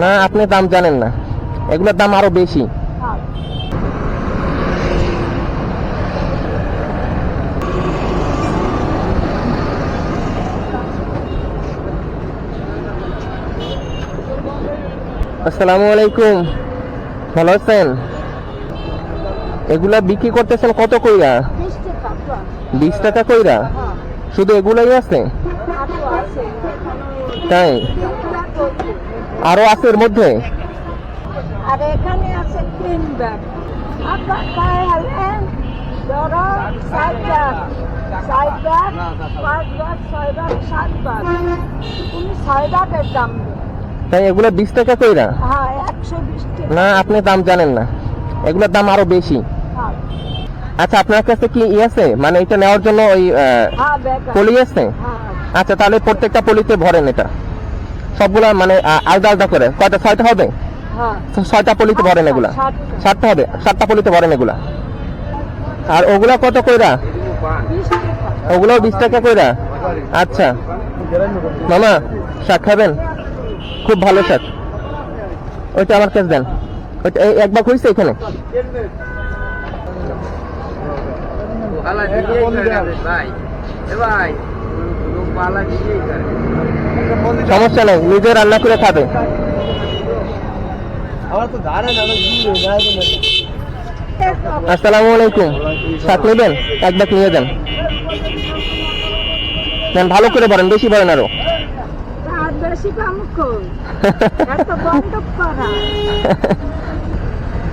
না আপনি দাম জানেন না। এগুলোর দাম আরও বেশি। হ্যাঁ। আসসালামু আলাইকুম। ভালো আছেন? এগুলা বিক্রি করতেছেন কত কইরা? বিশ টাকা কইরা? হ্যাঁ। শুধু এগুলাই আছে? তাই। আরও আছে এর মধ্যে? আর এখানে আছে তিন ব্যাগ। আপনার গায়ে ধরো সাত ব্যাগ। সাত ব্যাগ পাঁচ ব্যাগ ছয় ব্যাগ সাত ব্যাগ। তুমি ছয় ব্যাগের দাম তাই এগুলা বিশ টাকা কইরা? হ্যাঁ একশো বিশ টাকা। না আপনি দাম জানেন না। এগুলোর দাম আরও বেশি। হ্যাঁ। আচ্ছা আপনার কাছে কি ই আছে? মানে এটা নেওয়ার জন্য ওই হ্যাঁ। পলি আছে? হ্যাঁ। আচ্ছা তাহলে প্রত্যেকটা পলিতে ভরেন এটা। সবগুলা মানে আলাদা আলাদা করে। কয়টা ছয়টা হবে? হ্যাঁ। ছয়টা পলিতে ভরেন এগুলা। সাতটা। হবে। সাতটা পলিতে ভরেন এগুলা। আর ওগুলা কত কইরা? ওগুলাও বিশ টাকা কইরা? আচ্ছা। মামা শাক খাবেন? খুব ভালো শাক। ওইটা আমার কাছে দেন। ওইটা এই একবার হয়েছে এখানে? ভাই। এ ভাই লোক পালা দিয়েই করে সমস্যা নেই নিজে রান্না করে খাবে। আসসালামু আলাইকুম। শাক নেবেন? এক ব্যাগ নিয়ে যান। নেন ভালো করে বলেন বেশি বলেন আরও।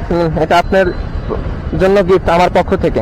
এটা আপনার জন্য গিফট আমার পক্ষ থেকে।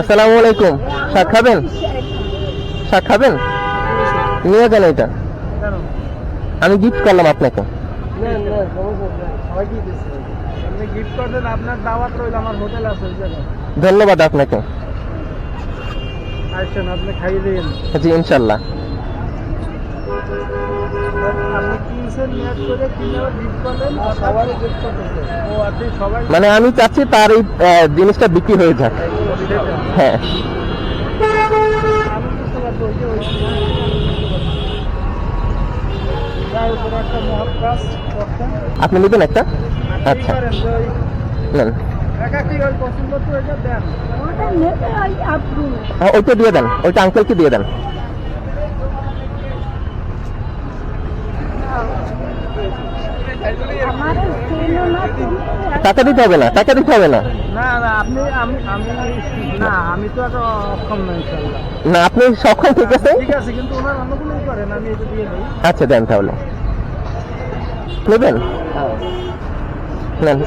আসসালামু আলাইকুম। শাক খাবেন? শাক খাবেন? নিয়ে যান এটা। আমি গিফট করলাম আপনাকে। ধন্যবাদ আপনাকে। জি ইনশাল্লাহ। আপনি সবাই মানে আমি চাচ্ছি তার এই জিনিসটা বিক্রি হয়ে যাক। হ্যাঁ। আপনি নেবেন একটা? আচ্ছা। নেন। হ্যাঁ, ওইটা দিয়ে দেন। ওইটা আঙ্কেলকে দিয়ে দেন আমার ছিল না তুমি টাকা দিতে হবে না টাকা দিতে হবে না। না না আপনি আমি আমি না আমি তো একটা অক্ষম না আপনি সক্ষম ঠিক আছে? ঠিক আছে কিন্তু ওনার অন্যগুলোই করেন আমি এটা দিয়ে দিই। আচ্ছা দেন তাহলে। নেবেন? নেন।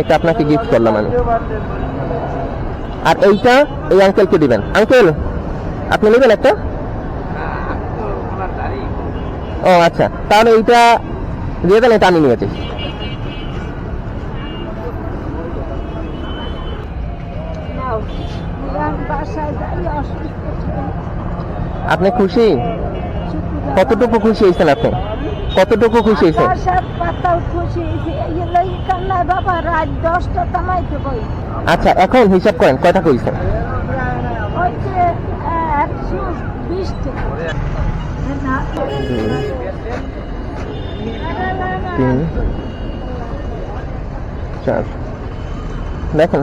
এটা আপনাকে গিফট করলাম আমি। আর এইটা এই আঙ্কেলকে দিবেন। আঙ্কেল আপনি নেবেন একটা? ও আচ্ছা। তাহলে এইটা দিয়ে দেন এটা আমি নিয়েছি নাও বাসায় যাই অসুস্থ ছিল আপনি খুশি? কতটুকু খুশি হয়েছেন আপনি? কতটুকু খুশি হয়েছেন? আচ্ছা এখন হিসাব করেন কয়টা কইছেন? তিন চার। দেখেন